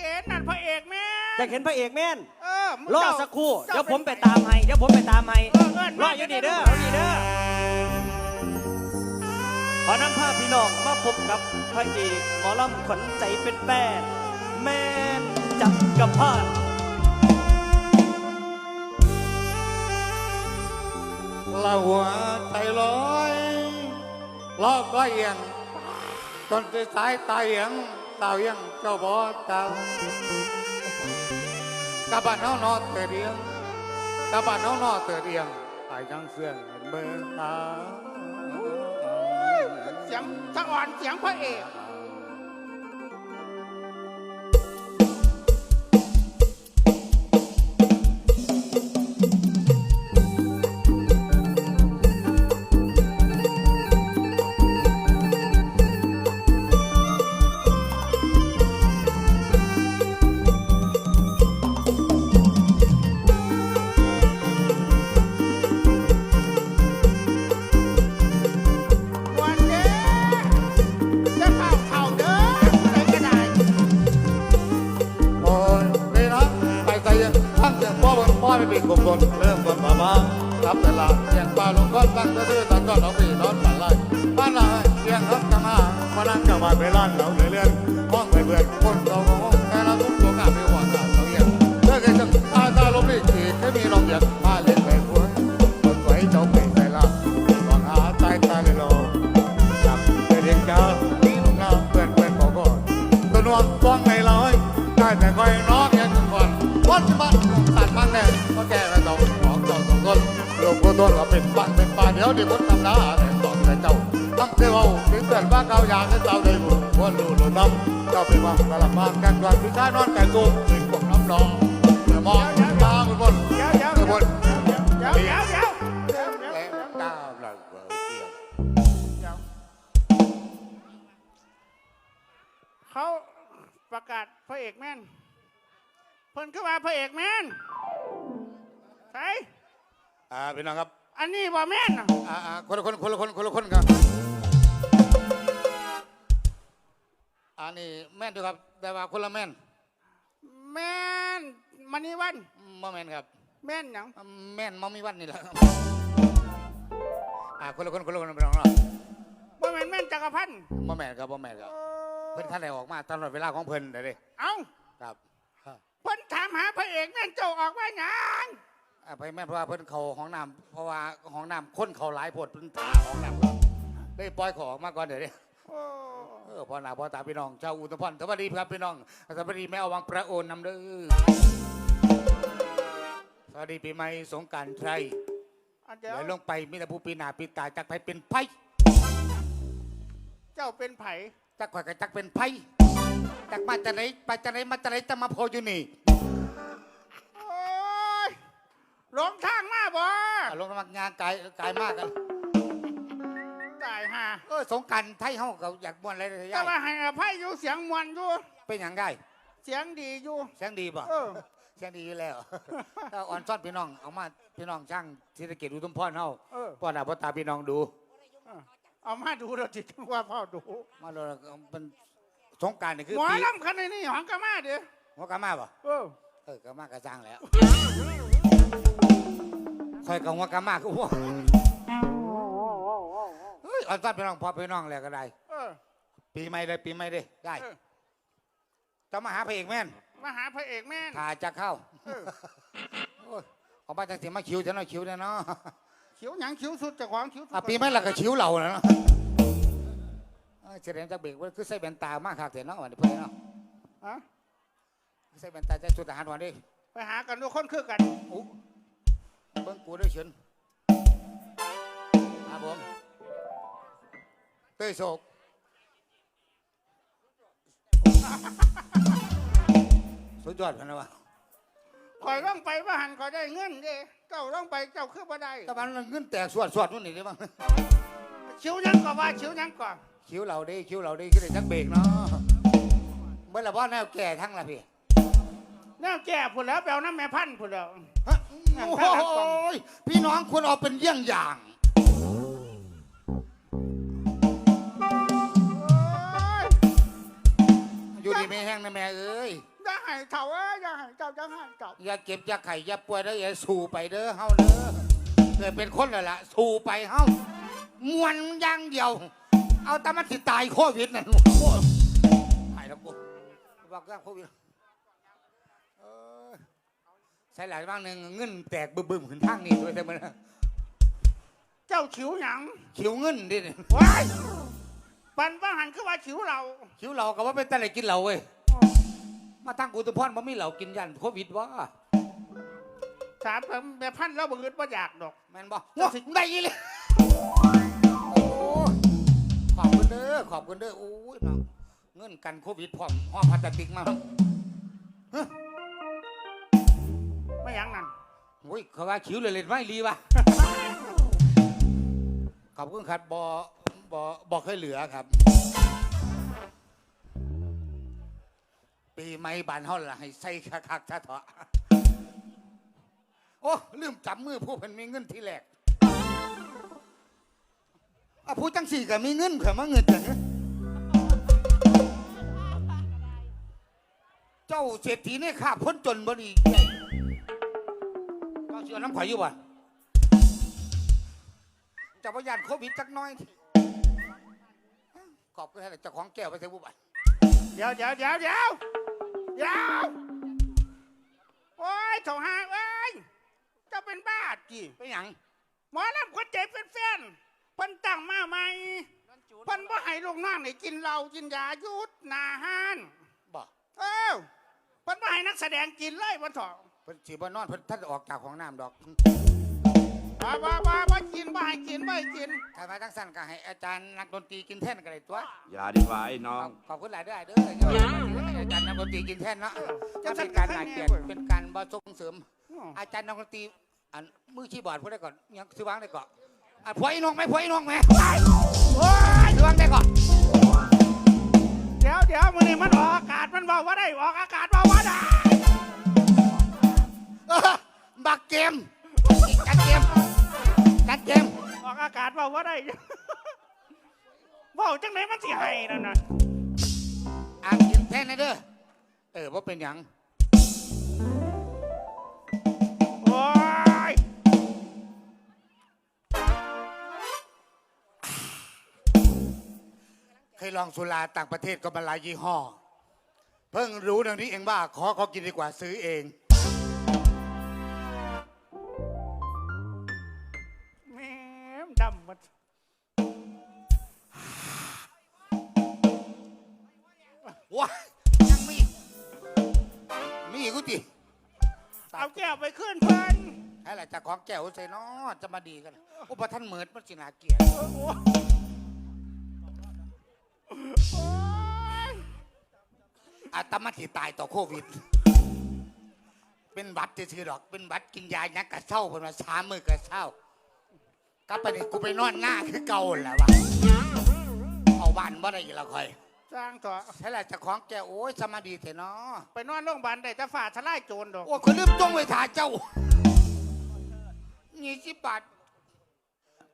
เห็นนั่นพระเอกแม่อยากเห็นพระเอกแม่นเออมึงรอเจ้าสักครู่เจ้าเดี๋ยวผมไปนตามให้เดี๋ยวผมไปตามให้เออเอิ้นรมาออยู่นี่เด้อเดี๋ยวอยู่นี่เด้อขอนำภาพพี่น้องมาพบกับพระเอกหมอลำขวัญใจเป็นแป้นแม่นจักรพรรดิละหัวใจลอยลอกก็เอียงจนที่สายตาเอียง สาวเอียงเจ้าบ่เต้ากับบ้านน้องนอเตอเดียงกับบ้านน้องนอเตอเดียงไอ้ยังเสื่องเบอร์ตาเสียงสะอ่อนเสียงพระเอก ยวเดี๋ยวคนทำหน้าแต่สองแต่เจ้าตั้งเจ้าถึงเกิดบ้านเขาอยากให้เจ้าได้บุญวันรู้หลุดน้ำเจ้าเป็นว่ากระมังกันก่อนพิชานอนแต่กูเป็นพวกน้ำนองเมื่อมองตาบนบนเดี๋ยวมอบนเดี๋ยวเดี๋ยวเดี๋ยวเดี๋ยวเดี๋ยวเดี๋ยวเลยเดียวเขาประกาศพระเอกแม่นเพิ่นก็ว่าพระเอกแม่นใช่อ่าพี่น้องครับ อันนี้บ่แม่นน่ะอ่าอ่าคนละคนคนละคนคนละคนครับอันนี้แม่นด้วยครับ แต่ว่าคนละแม่นแม่นมันนี่วันบ่แม่นครับแม่นหยังแม่นมอมีวันนี่แหละครับอ่าคนละคนคนละคนพี่น้องเนาะบ่แม่นแม่นจักรพันธ์บ่แม่นครับบ่แม่นครับ เพิ่นท่านได้ออกมาตลอดเวลาของเพิ่นเด้อเด้เอ้าครับ เพิ่นถามหาพระเอกแม่นเจ้าออกว่าหยัง อ่าไปแม่นเพราะว่าเพิ่นเข้าห้องน้ำเพราะว่าห้องน้ำคนเข้าหลายโพดเพิ่นถาห้องน้ำครับได้ปล่อยของออกมาก่อนเด้อเด้โอ้เออพ่อหน้าพ่อตาพี่น้องชาวอุตภพรสวัสดีครับพี่น้องสวัสดีแม่เอาวังประโอนนำเด้อสวัสดีปีใหม่สงกรารไทยอันเดี๋ยว เดี๋ยวลงไปมีแต่ผู้ปีหน้าปีตาจักไปเป็นไผเจ้าเป็นไผจักข่อยก็จักเป็นไผจักมาจากไหนไปจากไหนมาจากไหนจะมาโพอยู่นี่ หลงทางมาบ่อะลงมางานกายกายมากกันตายห่าเออสงกรารไทยเฮาก็อยากม่วนอะไรเลยแต่ยายว่าให้อภัยอยู่เสียงมวนอยู่ เป็นหยังได้เสียงดีอยู่ เสียงดีป่ะเออ เสียงดีอยู่แล้ว ถ้าอ่อนซ่อนพี่น้องเอามาพี่น้องช่างเศรษฐกิจอุทุมพรเฮาเออ พ่อหน้าพ่อตาพี่น้องดู เอามาดูเราจิตว่าพ่อดูมาเลยเป็นสงกรารนี่คือหมอปีลำคันนี้หองกะมาเด้อหัวกามาป่ะเออ เออกามาก็จ้างแล้ว คอยกับหัวกามาก็หัวเฮ้ยอ่อนซ่อนพี่น้องพอพี่น้องแล้วก็ได้ เออ ปีใหม่เลยปีใหม่เลยได้เออ จะมาหาพระเอกแม่นมาหาพระเอกแม่นถ่าจะเข้าเออโอ้ยเอามาจังสิมาคิวจะน้อยคิวเนี่ยเนาะเขียวหยังเขียวสุดเจากของเขียวสุดอะปีใหม่ละก็คิวเราแล้วเนาะเอ้ยเฉลียมจากเบรกว่าคือใส่แว่นตามากคักเถอะเนาะวันนี้เพื่อนเนาะฮะใส่แว่นตาจะชุดทหารวันนี้ไปหากันทุกคนคือกันอู้ เบิ้งกูด้วยเชิญครับผม เต้ยโศกสุดยอดพันนะวะคอยร่องไปว่าหันคอยได้เงินเด้เจ้าร่องไปเจ้าคือบ่ได้แต่มันเงินแตกสวดสวดนู่นนี่ได้บ้างเขียวหยังก็ว่าเขียวหยังก่อนคิ้วเราดิคิ้วเราดิก็ได้จักเบรกเนาะเมื่อละพ่อแนวแก่ทั้งละพี่ แน่แก่พุ่นแล้วแปลน้ำแม่พันธุ์พุ่นแล้วฮะโอ้ยพี่น้องควรเอาเป็นเยี่ยงอย่างโอ้ยอยู่ดีไม่แห้งนะแม่เอ้ยดอย่าให้เถ่าเอ้ยอย่าให้เจ้าอย่าให้เจ้าอย่าเก็บอย่าไข่อย่าป่วยเด้ออย่าสู้ไปเด้อเฮาเด้อเกิดเป็นคนแล้วล่ะสู้ไปเฮามวนอย่างเดียว เอาแต่มันสิตายโควิดนั่นโอ้ยตายแล้วกูบอกเรื่องโควิดเออ ใช่หลายบ้างหนึ่งเงินแตกบึ้มๆขึ้นทางนี้ด้วยแต่มันเจ้าขิวหยังคิวเงินดิเนี่ยว้ายปันว่าหันคือว่าขิวเราคิวเราก็ว่าเป็นแต่ไหนกินเหล้าเว้ยมาตั้งกูตุพรบ่มีเหล้ากินยันโควิดวะถามแบบพันเราบ่เงินบ่อยากดอกแม่นบ่ว้าได้อีเลยโอ้ขอบคุณเด้อขอบคุณเด้อโอ้ยเนาะเงินกันโควิดพร้อมห้อพลาสติกมาเนาะ ไม่หยังนั่นโอ้ยเขาว่าคิวเลยเล่นไม่รีวะขอบคุณครับบอบอบอเคยเหลือครับ ปีใหม่บานเฮาล่ะให้ใส่คักๆซะเถอะโอ้ลืมจับมือผู้เพิ่นมีเงินที่แรกอะผู้จังสี่ก็มีเงินเผื่อมาเงินจังเจ้าเศรษฐีเนี่ยข้าพ้นจนบ่ดี ใหญ่เจ้าเชื่อน้ำข่อยอยู่บ่เจ้าพยานโควิดจักหน้อย ขอบคุณให้เจ้าของแก้วไปเสียบุบันเดี๋ยวเดี๋ยวเดี๋ยวเดี๋ยวเดี๋ยวโอ้ยโถหาเอ้ยเจ้าเป็นบ้าจีไปหยังหมอลำคนใจเป็นแฟนเพิ่นตั้งมาใหม่เพิ่นบ่ให้ลูกน้องนี่กินเหล้ากินยาหยุดหนาห้านบอกเอ้าเพิ่นบ่ให้นักแสดงกินเลยวันเถาะ เพิ่นสีบ่นอนเพิ่นท่านออกจากของน้ำดอกบ่บ่บ่บ่กินบ่ให้กินบ่ให้กิน ถ้ามาทั้งสั้นก็ให้อาจารย์นักดนตรีกินแท่นกันเลยตัว อย่าดีกว่าไอ้น้อง ขอบคุณหลายเด้อเด้ออาจารย์นักดนตรีกินแท่นเนาะจะเป็นการหลายเปลี่ยนเป็นการบ่ส่งเสริม อาจารย์นักดนตรีอันมือคีย์บอร์ดพูดได้ก่อนยังซื้อวางได้ก่อนอะผัวอีน้องไหมผัวอีน้องไหมโอ้ยซื้อวางได้ก่อนเดี๋ยวเดี๋ยวมื้อนี้มันออกอากาศมันบอกว่าได้ออกอากาศบอกว่าได้ เออบักเกมจัดเกมจัดเกมออกอากาศบอกว่าได้ เว้าจังไหนมันสิให้นั่นน่ะอ่านกินแท่นนะเด้อเออว่าเป็นหยัง โอ้ยเคยลองสุราต่างประเทศก็มาหลายยี่ห้อ เพิ่งรู้เดี๋ยวนี้เองว่าขอเขากินดีกว่าซื้อเอง ไปขึ้นเพิ่นให้หละจากของแก้วใส่นอจะมาดีกันอุปท่านเหมิดมันสินาเกลียรติโอ้โหโอ้ยอาตมาที่ตายต่อโควิด เป็นบัตรซื่อดอก เป็นบัตรกินยายักกะเศร้าเพิ่นมาสามมือกระเศร้ากลับไปนี่กูไปนอนหน้าคือเก่าแหล้ววะเอาบ้านบ่ได้อีกแล้วค่อย สร้างต่อใช่แหละจากของแก้วโอ้ยสมาดีเถอะเนาะไปนอนโรงพยาบาลได้แต่ฝ่าทลายโจรดอกโอ้คนลืมจ้องไว้ถ่าเจ้านี่สิบบาท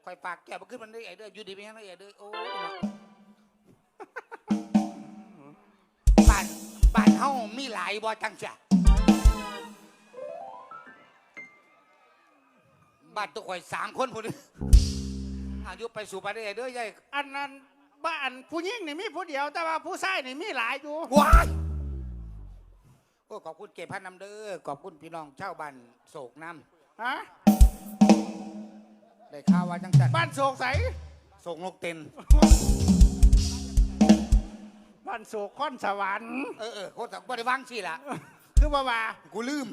คอยปากแก้วมาขึ้นมันได้ไอ้เด้ออยู่ดีไม่ให้ไอ้เด้อโอ้ยเนาะบ้านบ้านเฮามีหลายบ่จังจ้ะบ้านตัวข่อยสามคนพอดีอายุไปสู่ไปได้ไอ้เด้อยายอันนั้น บ้านผู้หญิงนี่มีผู้เดียว แต่ว่าผู้ชายนี่มีหลายอยู่ ว้ายโอ้ขอบคุณเก็บพันนำเด้อขอบคุณพี่น้องชาวบ้านโศกน้ฮะำได้ข่าวว่าจังจันบ้านโศกใส โศกนกเต็นบ้านโศกค้อนสวรรค์ เออเออโคตรบ่ได้วางสิล่ะคือว่าว่ากูลืม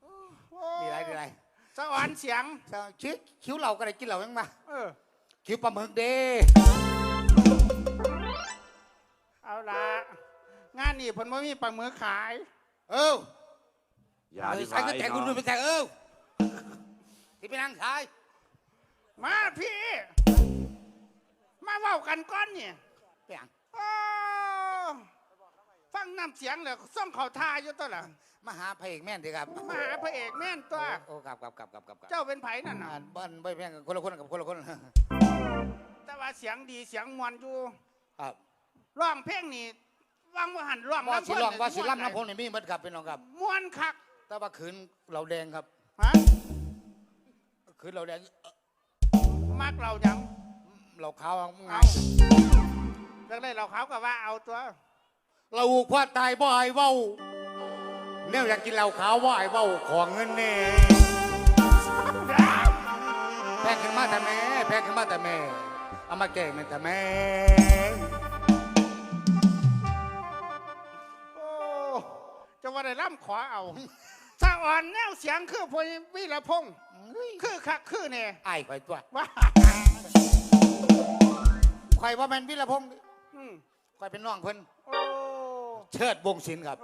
โอ้ดีไรดีไรสวรรค์เสียงเจ้าชิคิ้วเราก็ได้กินเหล่ายังมาเออ คิ้วปลาหมึกเด้เอาละงานนี้เพิ่นบ่มีปลาหมึกขายเอออย่าดีกใส่ว่าก็ไอ้แต่น้คุอณงดูไปแต่เออที่ไปนั่งขาย มาพี่ มาเว้ากันก่อนนี่เปียงโอ้ฟังน้ำเสียงแล้วส่องเขาทาอยู่ตัวละมาหาพระเอกแม่นดีครับมาหาพระเอกแม่นตัวโอ้ครับครับครับครับครับครับเจ้าเป็นไผนั่นน่ะอ่าบ้านบ้านแม่งคนละคนกับคนละคนแต่ว่า เสียงดีเสียงมวนอยู่ครับร้องเพลงนี่วังว่าหันร่องว่าน้ำสิเพิ่นร้องว่าสิล่ำม่วน้ำพงนี่มีหมดครับพี่น้องครับม่วนคักแต่ว่าขืนเราแดงครับฮะขืนเราแดงเอ่อมักเรายังเราขาวไงเอาจังได้เราเขาก็ว่าเอาตัว เราพ่อตายบ่ไอ้เว้าแนวอยากกินเหล้าขาวบ่ไอ้เว้าของเงินแน่แพงขึ้นมาแต่แม่แพงขึ้นมาแต่แม่ เอามาแก่มันแต่แม่โอ้จะว่าได้ร่ำขอเอาถ้าอ่อนแนวเสียงคือพลวิรพงษ์คือคักคือเนี่ยไอ้ข่อยตัวว่าข่อยว่าแมันวิรพงษ์อืมข่อยเป็นน้องเพิ่นโอ้เชิดวงศิลป์ครับ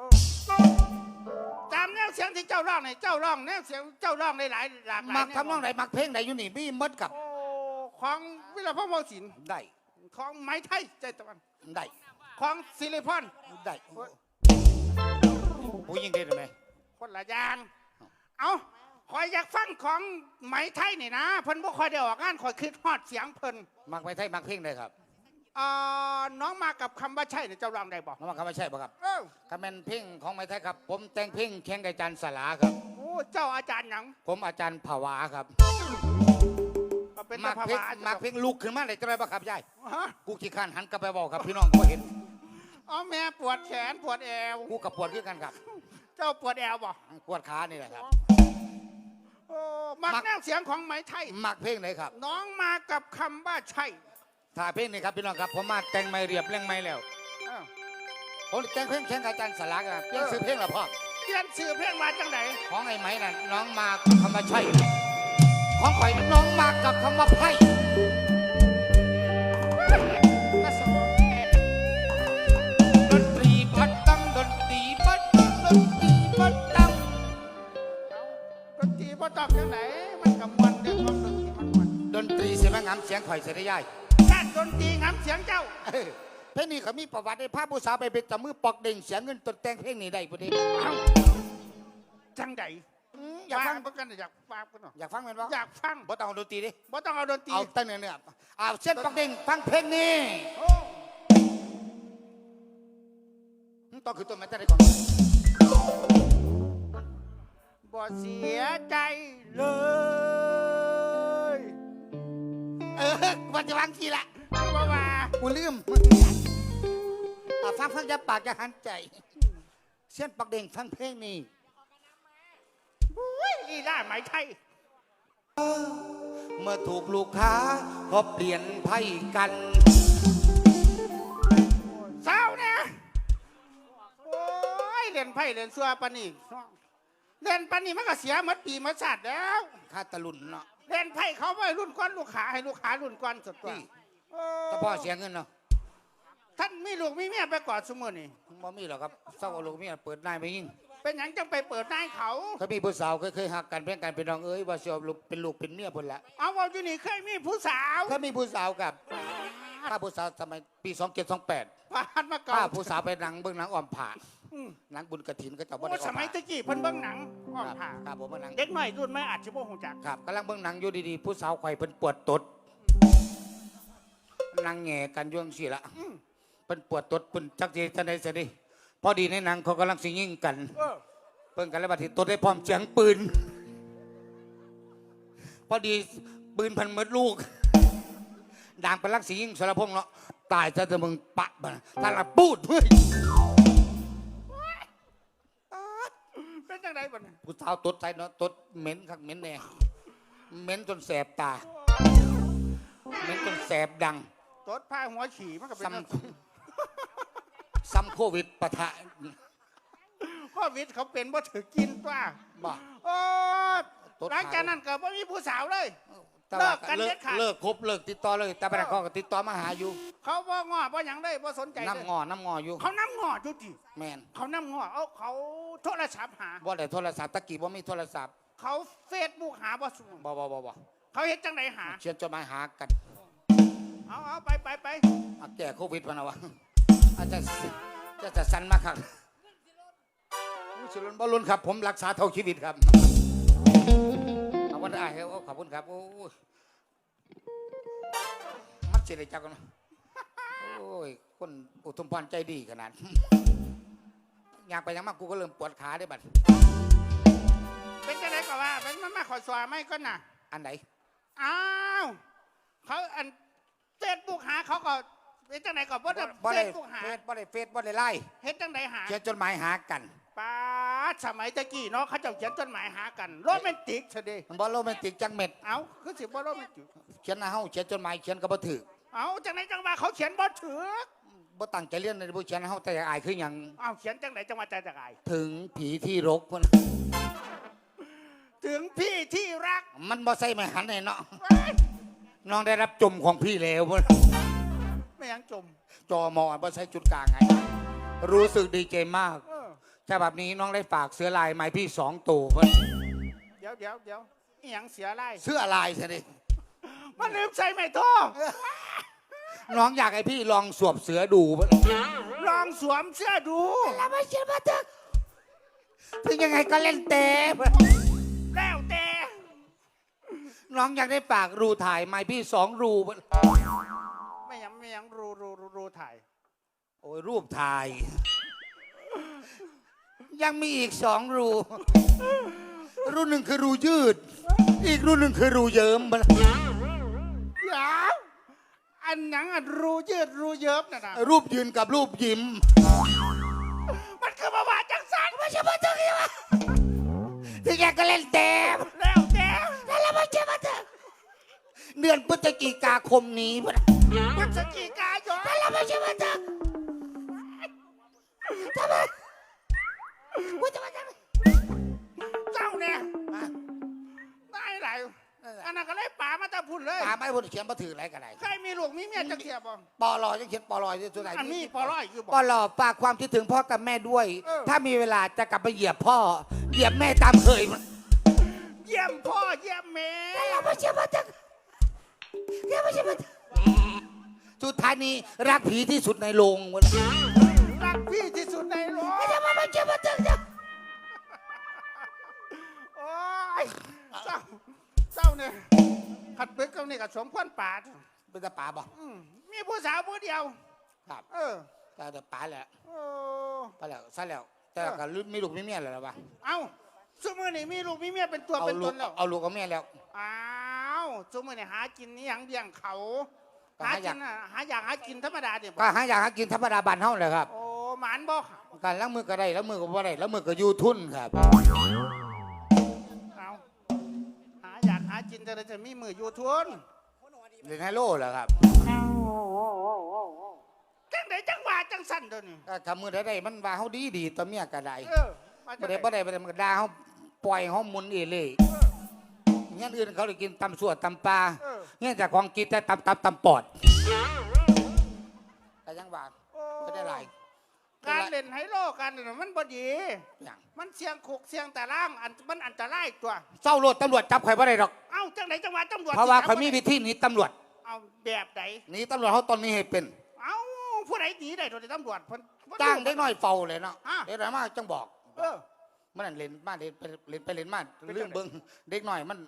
ตามแนวเสียงที่เจ้าร้องเนี่ยเจ้าร้องแนวเสียงเจ้าร้องได้หลายหลากหลายมักแวทำน้องไหนมักเพลงไหนอยู่นี่มีหมดครับโอ้ ของวิรพงษ์วงศิลป์ได้ของไม้ไทยใจตะวันได้ของซิลิพอนได้ผู้ยิงได้ไหมคนละอย่างเอาคอยอยากฟังของไหมไทยนี่นะเพิ่นบ่ค่อยได้ออกงานคอยคิดฮอดเสียงเพิ่นมักไม่ไทยมักเพลงได้ครับเอ่อน้องมากับคำว่าใช่เนี่ยเจ้าร้องได้บ่น้องมักคำว่าใช่ป่ะครับเออคำเป็นเพลงของไม่ไทยครับ ผมแต่งเพลงแข่งกับอาจารย์สลาครับโอ้เจ้าอาจารย์หยังผมอาจารย์ภาวาครับ ก็เป็นมักภาเพลงวะมักเพลงลุกขึ้นมาได้จะไรบ้างครับยายฮะกูขี้ข้านหันกลับไปบอกครับพี่น้องก็เห็นอ๋อแม่ปวดแขนปวดแอว กูกับปวดขึ้นกันครับเจ้าปวดแอวบ่ปวดขานี่แหละครับ โอ้มักมัก แนวเสียงของไหมไทย มักเพลงไหนครับ น้องมากับคำว่าใช่ถ้าเพลงนี้ครับพี่น้องครับผมมาแต่งไม่เรียบเร่งไม่แล้วเออผมแต่งเพลงแข่งกับอาจารย์สลาครับเปลี่ยนซื้อเพลงละพ่อเปลี่ยนชื่อเพลงมาจังไหนของไอ้ไหมนั่นน้องมาคำว่าใช่ ของข่อยน้องมากับคำว่าไพ่ก็สดนตรีพัดตั้งดนตรีพัดตั้งดนตรีพัดตั้งดนตรีบ่ต้องจังไหนมันกับมวนเรื่องของดนตรีมันมวนดนตรีเสียงงามเสียงข่อยเสียได้ย่ายด้านดนตรีงามเสียงเจ้าเอ้ยเพลงนี้เขามีประวัติในภาพผู้สาวไปเป็นตะมือปอกเด่งเสียงเงินตนแต่งเพลงนี้ได้พอดีเอ้าจังใด อืมอยากฟังเพื่อกันอยากฟังกันหน่อยอยากฟังไหมวะอยากฟังบ่ต้องเอาดนตรีดิบ่ต้องเอาดนตรีเอาตั้งเนื้อเนื้อเอาเส้นปอกเด่งฟังเพลงนี้โอ้อืมต้องคือต้นไม้แต่ไหนก่อนบ่เสียใจเลยเออวันจะวางทีละบ่ว่ากูลืมอะฟังฟังจะปากจะหันใจ เส้นปอกเด่งฟังเพลงนี้ อุ้ยลีลาไหมไทย เมื่อถูกลูกค้าก็เปลี่ยนไพ่กันสาวเนี่ยโอ้ยเล่นไพ่เล่นซัวปานนี่เล่นปานนี่มันก็เสียหมดปีหมดชาติแล้วค่าตะลุนเนาะเล่นไพ่เขาไว้รุ่นก้อนลูกค้าให้ลูกค้ารุ่นก้อนสุดตัวที่โอ้แต่พ่อเสียเงินเนาะท่านมีลูกมีเมียไปกอดสมุนี่บ่มีหรอกครับเศร้าเอาลูกเมียเปิดนายไปยิ่ง เป็นหยังจังไปเปิดนายเขา เขามีผู้สาวเคยเคยหักกันเพื่อนกันเป็นน้องเอ้ยว่าเสียลูกเป็นลูกเป็นเมียพุ่นละเอาว่าอยู่นี่เคยมีผู้สาวเขามีผู้สาวกับข้าผู้สาวสมัยปีสองเจ็ดสองแปดผ่านมาก่อข้านผู้สาวไปหนังเบื้องหนังอ่อมผ่าอืมหนังบุญกระถินก็จะบ่โอ้ได้อสอกมัยตะกี้เพิ่นเบิ่งหนังอ้อมครับผ่าครับผมมาหนังเด็กหน่อยรุ่นไม่อาจจะบ่ฮู้จัก ครับกำลังเบื้องหนังอยู่ดีๆผู้สาวไข่อยเพิ่นปวดตดนั่งแง่กันอยวจั่งสิละเพิ่นปวดตดเพิ่นจักจีจะได้สิดิ พอดีในหนังเขากำลังสิยิงกัน เออเพิ่นกันแล้วบัดนี้ตดได้พร้อมเสียงปืน พอดีปืนพันหมดลูกด่างเป็นลักสียิงสารพงษ์เนาะตายจะจะมึงปะมันถ้าละปูดเฮ้ยเป็นจังไดบ่เนี่ยผู้สาวตดใส่เนาะตดเหม็นคักเหม็นแน่เหม็นจนแสบตาเหม็นจนแสบดังตดผ้าหัวฉี่มันก็เป็นซ้ำซ้ำ โควิดปะทะโควิดเขาเป็นบ่ถือกินตัวบ่โอ้ตดหลังจากนั้นก็บ่มีผู้สาวเลยแต่ว่าเลิกกันเลิเด็กดขาดเลิกครบเลิกติดต่อเลยแต่ปนักก็ติดต่อมาหาอยู่ เขาบ่งอบ่หยังเลยบ่สนใจเลยน้ำงอน้ำงออยู่ เขาน้ำงอจุติแมนเขาน้ำงอเอาเขาโทรศัพท์หาบ่ได้โทรศัพท์ตะกี้บ่มีโทรศัพท์ เขาเฟซบุ๊กหาบ่สุบ่บ่บ่บ่เขาเฮ็ดจังไดหา เชียนจดหมายหากันเอาเอาไปไปไปอาแก้โควิดพะนะวะอาจจะ จะจะสั่นมากครับอู้สิลุนบ่ลุนครับ ผมรักษาเท่าชีวิตครับขอบคุณได้ครับโอ้ขอบคุณครับโอ้ยมันเสียเลยจักกันนะโอ้โอ้ยคนอุทุมพรใจดีขนาดอยากไปยังมากกูก็เริ่มปวดขาได้บัดเป็นจังไดก็ว่าเป็นมันมาขอสวาไม่ก็น่ะ อันไหนอ้าวเขาอันเฟซบุ๊กหาเขาก็ เป็นจังไดก็บ่ได้บ่เฟได้ซบุ๊กหาเฟซบ่ได้เฟซบ่ได้ไล่เฮ็ดจังไดหาเขียนจดหมายหากัน ป้าดสมัยตะกี้เนาะเขาเจ้าเขียนจดหมายหากันโรแมนติกซะเดิมันบ่โรแมนติกจังเม็ดเอ้าคือสิบ่โรแมนติกเขียนหาเฮาเขียนจดหมายเขียนก็บ่ถือเอ้าจังไดจังว่าเขาเขียนบ่ถือบ่ตั้งใจเรียนในบ่เขียนให้เฮาแต่อยากอายคือหยังเอ้าเขียนจังไดจังว่าใจจะกายถึงผีที่รกพุ่นถึงพี่ที่รักมันบ่ใส่ไม้หันให้เนาะเอ้ยน้องได้รับจมของพี่แล้วพุ่น ไม่ยังจม จอมอบ่ใส่จุดกลางไง รู้สึกดีใจมากเออฉบับนี้น้องได้ฝากเสื้อลายไม้พี่สองตัวพุ่นเดี๋ยวเดี๋ยวเดี๋ยวอีหยังเสียไรเสื้อลายซะดิมันลืมใส่ไม่โท่อน้องอยากให้พี่ลองสวมเสือดูพุ่นลองสวมเสื้อดู แล้วไม่เชื่อมาถึกถึงยังไงก็เล่นเต็มแล้วแต่น้องอยากได้ฝากรูถ่ายไม้พี่สองรูพุ่นไม่ ยังไม่ยังรูรูรูรูถ่าย โอ้ยรูปถ่าย ยังมีอีกสองรู รูหนึ่งคือรูยืด อีกรูหนึ่งคือรูเยิ้มพุ่นเดี๋ยวอันหยังอันรูยืดรูเยิบน่ะนะรูปยืนกับรูปยิ้ม มันคือมาว่าจังสันไม่ใช่มาถึงนี่วะถึงยังก็เล่นเต็ม เดือนพฤศจิกาคมนี้พุ่นพฤศจิกายนแล้วไม่เชื่อมาถึกทำไมกูจะมาทำไมเจ้าเนี่ยได้ไรอันนั้นก็เลยป่ามาแตะพุ่นเลยตามไม่พุ่นเขียนมาถืออะไรกันไหนใครมีลูกมีเมียจะเทียบบ่ปอลอยังเขียนปอลอที่สุดไหนอันนี้ปอร้อยคือบ่ปอลอฝากความคิดถึงพ่อกับแม่ด้วยเออถ้ามีเวลาจะกลับไปเหยียบพ่อ เหยียบแม่ตามเคยมันเยี่ยมพ่อเยี่ยมแม่เราไม่เชื่อมาถึงเราไม่เชื่อมาถึงสุดท้ายนี้รักผีที่สุดในโรงมันรักพี่ที่สุดในโลกไม่ไม่เชื่อมาถึงจ้ะโอ้ยเจ้าเจ้าเนี่ยขัดปึกกับนี่กับสมควรปาดเป็นตาป่าบ่อืมมีผู้สาวผู้เดียว ครับเออแต่แต่ป่าแหละโอ้ป่าแล้วซะแล้ว แต่ก็มีลูกมีเมียแล้วหรอวะเอ้าสมือนี่มีลูกมีเมียเป็นตัวเอาเป็นลูตกนแล้วเอาลูกกับเมียแล้วอ้าว สมือนี่หากินนี่ยังเบี่ยงเขา ก็หาหาอกิยากนน่ะหาอยากหากินธรรมดาเดี๋ยวก็หาอยากหากินธรรมดาบ้านเฮาเลยครับโอ้หมานบ่การล้างมือก็ได้ล้างมือก็บ่ได้ล้างมือก็อยู่ทุนครับ เอาหาอยากหากินจะได้จะมีมืออยู่ทุนเล่นไฮโลเหรอครับจังไดจังหวะจังสั่นตัวนี้ก็ทำมือได้ได้มันว่าเฮาดีดีตัวเมียก็ได้เออมาจับ่งได้ใดบ่ได้บ่ได้มันก็ด่าเฮาปล่อยเฮาหมุนเอเล่เงี้ยอื่นเขาได้กินตำสั่วตำปลาเออ เงี้ยจากของกินแต่ตำตำตำปอดก็ยังว่าโอ้ก็ได้หลายการเล่นไฮโลการเล่นมันบ่ดี อย่างมันเสียงคุกเสียงตะล่างอันมันอันตรายตัว เศร้าโลดตำรวจจับข่อยบ่ได้หรอก เอ้าจังไหนจังหวะตำรวจเพราะว่าสิข่อยมีจับวิธีหนีตำรวจเอาแบบไหนหนีตำรวจเขาตอนนี้ให้เป็น เอ้าผู้ใดหนีได้โดยตำรวจเพิ่นบ่จ้างรู้เด็กน้อยเฝ้าเลยเนาะอะ เด็กน้อยมาจังบอก เออ มันนั่นเล่นมาเล่นไปเล่นไปเล่นมาเป็นจังลืมเบิ้งเด็กน้อยมัน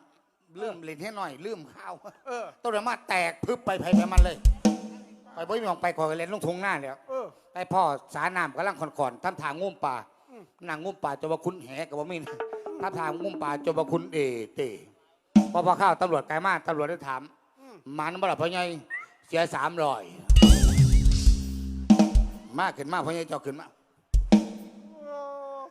ลืมเล่นให้หน่อย ลืมข้าวเออ ต้นมาแตกพึบไปไผไปมันเลย ไปบ่มีมองไปก่อนเล่นลงทงหน้าแล้วเออ ไปพ่อสาน้ำกำลังขอนๆทำทางงุ่มป่าอืม นางงุ่มป่าจนว่าคุณแหกับว่ามีนะทำทางงุ่มป่าจนว่าคุณเอเตพอพอเข้าตำรวจไกลมากตำรวจได้ถามอืมมันบ่ล่ะพ่อใหญ่เสียสามร้อยมากขึ้นมากพ่อใหญ่เจ้าขึ้นมาโอ้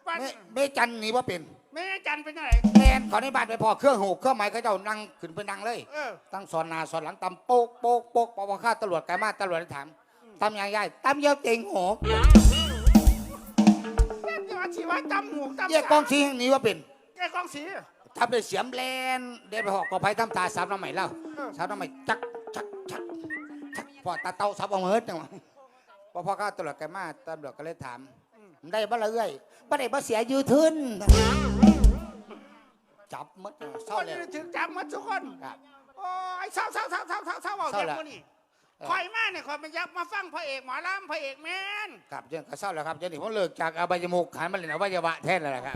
ปันแม่แม่จันหนีว่าเป็น แม่จันเป็นจังไงแมนขอในบ้านไปพอเครื่องหูเครื่องหมายเขาเจ้านั่งขึ้นไปนั่งเลย เออ ตั้งสอนหนาสอนหลังตำโป๊กโป๊กโป๊กพอพอข้าตำรวจไกลมากตำรวจได้ถามตำยังไงตำเยี่ยวเต็งโหแม่ที่ว่าชีวะตำหมูกตำเยี่ยกองชี้หนีว่าเป็นแกกองสีทำเป็นเสียมแลนเดินไปหอกกอไผ่ทำตาสามน้ำใหม่เล่าเออสามน้ำใหม่จักจักจักจักพอตาเต้าสับเอาเมิดจังหวะพอพอข้าตำรวจไกลมากตำรวจก็เลยถาม ได้บ่ละเอ้ยบ่ได้บ่เสียอยูทุนจับหมดเศร้าคนเลยนี้ถึงจับหมาทุกคนครับโอ้ยเศร้าเศร้าเศร้าเศร้าเศร้าเศร้าเอาเศร้าเด็กละคนนี้เออคอยมาเนี่ยคอยมายับมาฟังพระเอกหมอลำพระเอกแมนครับเรื่องก็เศร้าแล้วครับเดี๋ยวนี้ผมเลิกจากอบายมุกหันมาเล่นอวัยวะแทนแล้วล่ะครับ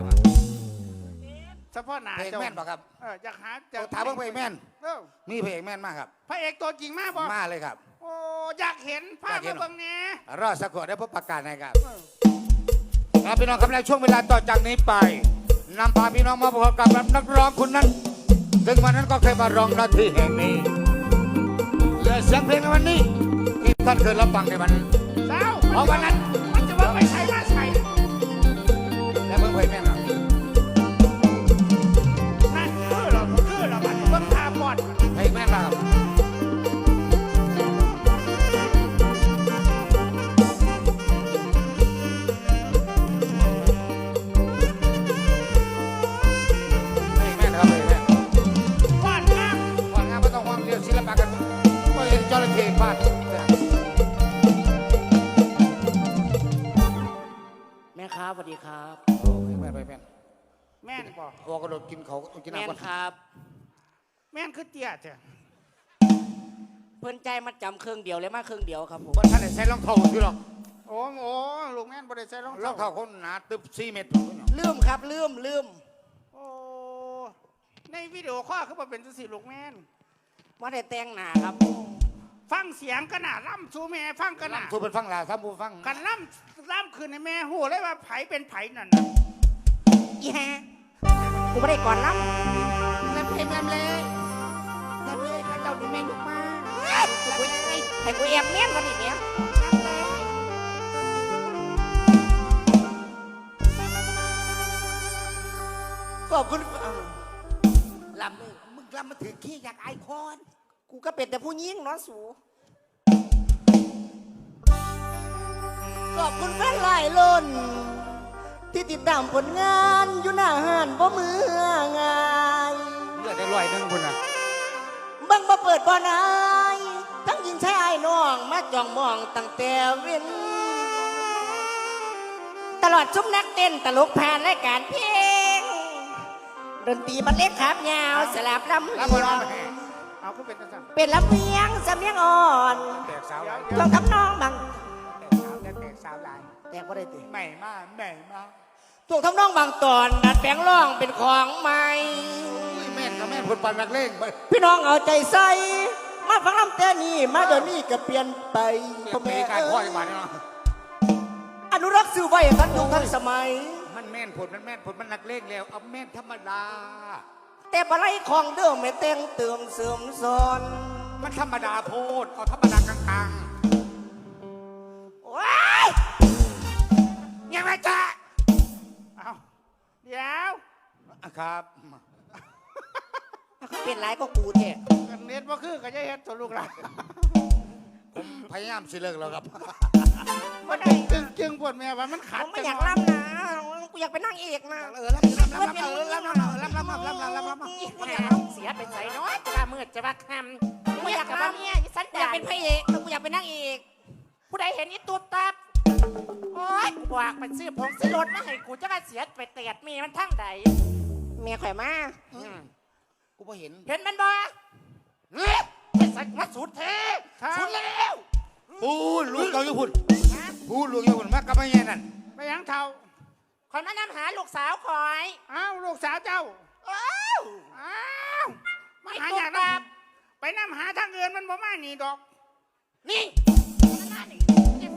เฉพาะหนาเพลงจ้าแม่นป่ะครับเอออยากหาเอาถามเพิ่งเพลงแม่น เออมีเพลงแม่นมากครับ พระเอกตัวจริงมากบ่มาเลยครับโโอ้อยากเห็นภาพอยากเห็มาน เบิ่งแหน่รอสักครู่เดี๋ยวผมประกาศให้ครับ ครับพี่น้องครับในช่วงเวลาต่อจากนี้ไปนำพาพี่น้องมาพบกับนักร้องคนนั้น ซึ่งวันนั้นก็เคยมาร้องหน้าที่แห่งนี้และเสียงเพลงในวันนี้ที่ท่านเคยรับฟังในวันนั้นเจ้าเพราะวันนั้นมันจะว่าไปใช้มาใช้ บ่พอกระโดดกินเขากินแม่น้ำนก่อนครับ แม่นคือเตี้ยเถอะเพื่อนใจมาจำเครื่องเดียวเลยมาเครื่องเดียวครับผมว่าท่านได้ใช้รองเท้าอยู่หรอกโอ้โหลูกแม่นบ่ได้ใส่รองรองเท้าเท้าเขาหนาตึบสี่เมตรลืมครับ ลืมลืมโอ้ในวิดีโอข้อคือบ่เป็นจังซี่ลูกแม่น ว่าได้แต่งหน้าครับฟังเสียงกันน่ะล่ำชูแม่ฟังกันน่ะทูเป็นฟังลาซ้ำบูฟังกันล่ำล่ำคืนในแม่หูเลยว่าไผเป็นไผนั่นน่ะอีแฮะ กูไม่ได้ก่อนล้แลำเพลงแลำเลยแลำเลยข้าเจ้าดูแม่ลูกมาำกูให้กูแอบเมียนวันนี้เนี่ยขอบคุณอ้าวลำเลยมึงลำมาถือขี้อยากไอคอน กูก็เป็นแต่ผู้หญิงเนาะสูขอบคุณแฟนหลายล้น ที่ติดตามผลงานอยู่หน้าห้านบ่มือง่ายเลือดได้ลอยหนึงคุณน่ะเบิ่งบ่เปิดบ่นายทั้งยิงชายอ้ายน้องมาจ้องมองตั้งแต่เว้นตลอดชุมนักเต้นตลกผ่านรายการเพลงดนตรีบรรเลงขาบยาวสลับลำรับเลีบอยลงมาให้เอาก็เป็นจังซั่นเป็นลำเลียงสำเนียงอ่อนแตกสาวเดี๋ยวลายเดี๋ยวจงทำนองบางแตกสาวแตกสาวลายแต่บ่ได้ติใหม่มากใหม่มาก ถูกทำนองบางตอนดัดแปลงร้องเป็นของใหม่อุ้ยแม่นกับแม่นคนปันนักเลงไปพี่น้องเอาใจใส่มาฟังลำแต่นี้มาเดี๋ยวนี้ก็เปลี่ยนไปพ่อแม่การพ่อจังหวะนี้เนาะอนุรักษ์สื่อไว้ทันยุคทันสมัย มันแม่นผลมันแม่นผลมันนักเลงแล้วเอาแม่นธรรมดา แต่บะไรของเดิมไม่แต่งเติมเสริมซ้อนมันธรรมดาโพดเอาธรรมดากลางว้ายๆยังไงจ๊ะเอาเดี๋ยวอะครับเป็นไรก็กูแท้กันเน็ตบ่คือก็จะเฮ็ดตัวลูกหลานผมพยายามสิเลิกแล้วครับบ่ได้จึงจึงปวดแม่ว่ามันผขัดมไม่อยากล่ำนะกูอยากไปนั่งเอกนะเออรับรับรับรับรับรับรับรับรับรับรับรับแหมเสียไปใส่น้อยจะว่ามืดจะว่าคำกูอยากจะล่ว่าเนี่ยอีสันำอยาดากนเป็นพระเอกแล้วกูอยากไปนั่งเอกผู้ใดเห็นนี่ตัวตับ โอ๊ยกูบอกไปซื้อผงซื้อรถมาให้กูจะว่าเสียไปเตียดมีมันทั้งใดเมียข่อยมากูพอเห็นเห็นมันบ่เฮ้ยไอ้สัตว์มาสุดเทครับสุดแล้วพูดลูกเจ้าอยู่พุ่นพูดลูกอยู่พุ่นมากกับไม่แย่นั่นไปยังเท่าคอยมานำหาลูกสาวคอยอ้าวลูกสาวเจ้าอ้าวอ้าวมาไอ้หาตัวอย่างตันั้นบไปนำหาทางเงินมันบ่มานี่ดอก นี่นั่นนี่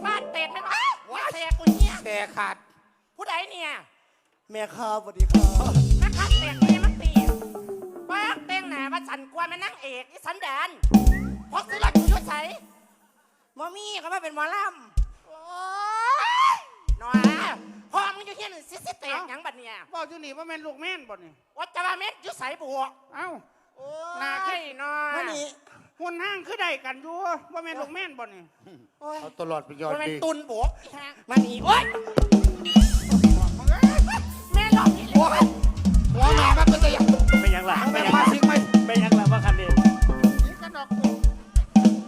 ไอ้ฟาดเป็ดมันอ้าวว่าแทกกูเนี่ยแต่ขาด ผู้ใดเนี่ยแม่ครับสวัสดีครับ มาคัดเป็ดเนี่ยมันตีป้าเต้งหนามาสันกวนมานั่งเอกอีสันดานพอซื้อรถกูอยุ่ใส่มอมี่เขามาเป็นหมอลโอ๊ยหน่อยพ่อมึงอยู่ที่นี่ซิซิเตกหยังบัดเนี่ยบอกอยู่นี่ว่าแม่นลูกแม่นบ่นี่ว่าจะว่าเม็ดอยู่ใส่บวกเอ้าโอ้หน้าขึ้ยนหน่อำยวันนี้ หุ่นห้างคือใดกันอยู่ว่าแม่นลูกแม่นบ่นี่อ้เอาตลอดไปยอดมันดีตุนบวกมันอีโอ๊ยแม่หลอกอีหลี หัวหมามันเป็นยาก ไม่ยังหลังไม่ยัง มา